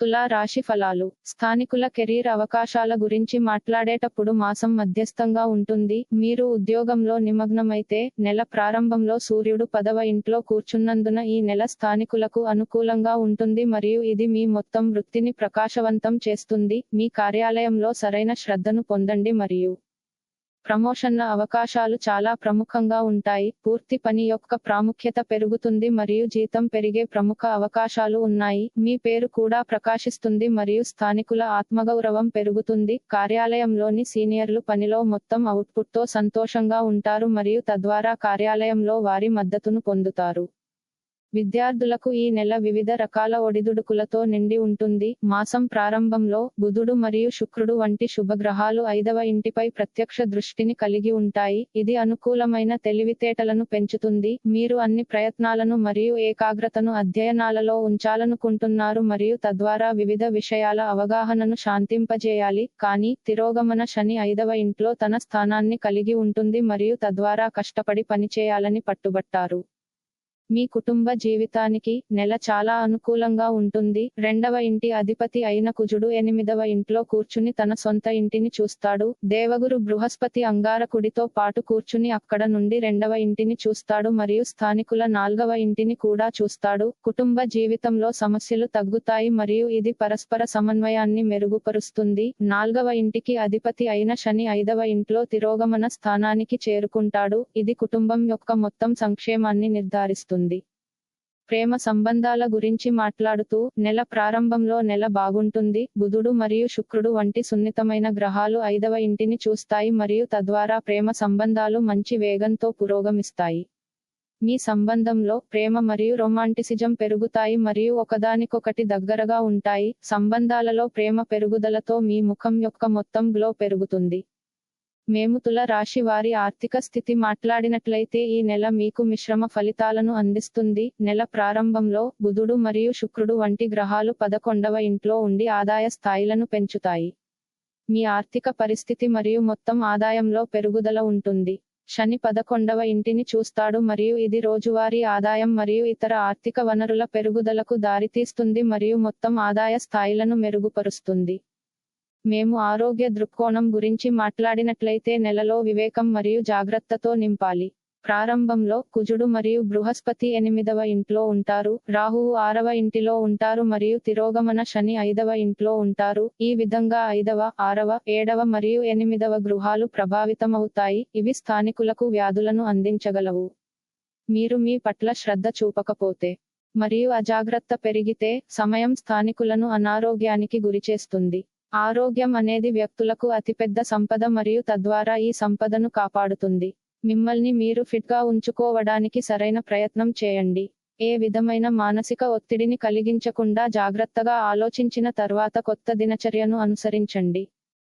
తులా రాశి ఫలాలు. స్థానికుల కెరీర్ అవకాశాల గురించి మాట్లాడేటప్పుడు మాసం మధ్యస్థంగా ఉంటుంది. మీరు ఉద్యోగంలో నిమగ్నమైతే నెల ప్రారంభంలో సూర్యుడు పదవ ఇంట్లో కూర్చున్నందున ఈ నెల స్థానికులకు అనుకూలంగా ఉంటుంది మరియు ఇది మీ మొత్తం వృత్తిని ప్రకాశవంతం చేస్తుంది. మీ కార్యాలయంలో సరైన శ్రద్ధను పొందండి మరియు ప్రమోషన్ల అవకాశాలు చాలా ప్రముఖంగా ఉంటాయి. పూర్తి పని యొక్క ప్రాముఖ్యత పెరుగుతుంది మరియు జీతం పెరిగే ప్రముఖ అవకాశాలు ఉన్నాయి. మీ పేరు కూడా ప్రకాశిస్తుంది మరియు స్థానికుల ఆత్మగౌరవం పెరుగుతుంది. కార్యాలయంలోని సీనియర్లు పనిలో మొత్తం అవుట్పుట్తో సంతోషంగా ఉంటారు మరియు తద్వారా కార్యాలయంలో వారి మద్దతును పొందుతారు. విద్యార్థులకు ఈ నెల వివిధ రకాల ఒడిదుడుకులతో నిండి ఉంటుంది. మాసం ప్రారంభంలో బుధుడు మరియు శుక్రుడు వంటి శుభగ్రహాలు ఐదవ ఇంటిపై ప్రత్యక్ష దృష్టిని కలిగి ఉంటాయి. ఇది అనుకూలమైన తెలివితేటలను పెంచుతుంది. మీరు అన్ని ప్రయత్నాలను మరియు ఏకాగ్రతను అధ్యయనాలలో ఉంచాలనుకుంటున్నారు మరియు తద్వారా వివిధ విషయాల అవగాహనను శాంతింపజేయాలి. కానీ తిరోగమన శని ఐదవ ఇంట్లో తన స్థానాన్ని కలిగి ఉంటుంది మరియు తద్వారా కష్టపడి పనిచేయాలని పట్టుబట్టారు. మీ కుటుంబ జీవితానికి నెల చాలా అనుకూలంగా ఉంటుంది. రెండవ ఇంటి అధిపతి అయిన కుజుడు ఎనిమిదవ ఇంట్లో కూర్చుని తన సొంత ఇంటిని చూస్తాడు. దేవగురు బృహస్పతి అంగారకుడితో పాటు కూర్చుని అక్కడ నుండి రెండవ ఇంటిని చూస్తాడు మరియు స్థానికుల నాల్గవ ఇంటిని కూడా చూస్తాడు. కుటుంబ జీవితంలో సమస్యలు తగ్గుతాయి మరియు ఇది పరస్పర సమన్వయాన్ని మెరుగుపరుస్తుంది. నాల్గవ ఇంటికి అధిపతి అయిన శని ఐదవ ఇంట్లో తిరోగమన స్థానానికి చేరుకుంటాడు. ఇది కుటుంబం యొక్క మొత్తం సంక్షేమాన్ని నిర్ధారిస్తుంది. ఉంటుంది ప్రేమ సంబంధాల గురించి మాట్లాడుతూ నెల ప్రారంభంలో నెల బాగుంటుంది. బుధుడు మరియు శుక్రుడు వంటి సున్నితమైన గ్రహాలు ఐదవ ఇంటిని చూస్తాయి మరియు తద్వారా ప్రేమ సంబంధాలు మంచి వేగంతో పురోగమిస్తాయి. మీ సంబంధంలో ప్రేమ మరియు రొమాంటిసిజం పెరుగుతాయి మరియు ఒకదానికొకటి దగ్గరగా ఉంటాయి. సంబంధాలలో ప్రేమ పెరుగుదలతో మీ ముఖం యొక్క మొత్తం గ్లో పెరుగుతుంది. మేము తుల రాశి వారి ఆర్థిక స్థితి మాట్లాడినట్లయితే ఈ నెల మీకు మిశ్రమ ఫలితాలను అందిస్తుంది. నెల ప్రారంభంలో బుధుడు మరియు శుక్రుడు వంటి గ్రహాలు పదకొండవ ఇంట్లో ఉండి ఆదాయ స్థాయిలను పెంచుతాయి. మీ ఆర్థిక పరిస్థితి మరియు మొత్తం ఆదాయంలో పెరుగుదల ఉంటుంది. శని పదకొండవ ఇంటిని చూస్తాడు మరియు ఇది రోజువారీ ఆదాయం మరియు ఇతర ఆర్థిక వనరుల పెరుగుదలకు దారితీస్తుంది మరియు మొత్తం ఆదాయ స్థాయిలను మెరుగుపరుస్తుంది. మేము ఆరోగ్య దృక్కోణం గురించి మాట్లాడినట్లయితే నెలలో వివేకం మరియు జాగ్రత్తతో నింపాలి. ప్రారంభంలో కుజుడు మరియు బృహస్పతి ఎనిమిదవ ఇంట్లో ఉంటారు. రాహువు ఆరవ ఇంటిలో ఉంటారు మరియు తిరోగమన శని ఐదవ ఇంట్లో ఉంటారు. ఈ విధంగా ఐదవ ఆరవ ఏడవ మరియు ఎనిమిదవ గృహాలు ప్రభావితమవుతాయి. ఇవి స్థానికులకు వ్యాధులను అందించగలవు. మీరు మీ పట్ల శ్రద్ధ చూపకపోతే మరియు అజాగ్రత్త పెరిగితే సమయం స్థానికులను అనారోగ్యానికి గురిచేస్తుంది. ఆరోగ్యం అనేది వ్యక్తులకు అతిపెద్ద సంపద మరియు తద్వారా ఈ సంపదను కాపాడుతుంది. మిమ్మల్ని మీరు ఫిట్గా ఉంచుకోవడానికి సరైన ప్రయత్నం చేయండి. ఏ విధమైన మానసిక ఒత్తిడిని కలిగించకుండా జాగ్రత్తగా ఆలోచించిన తర్వాత కొత్త దినచర్యను అనుసరించండి.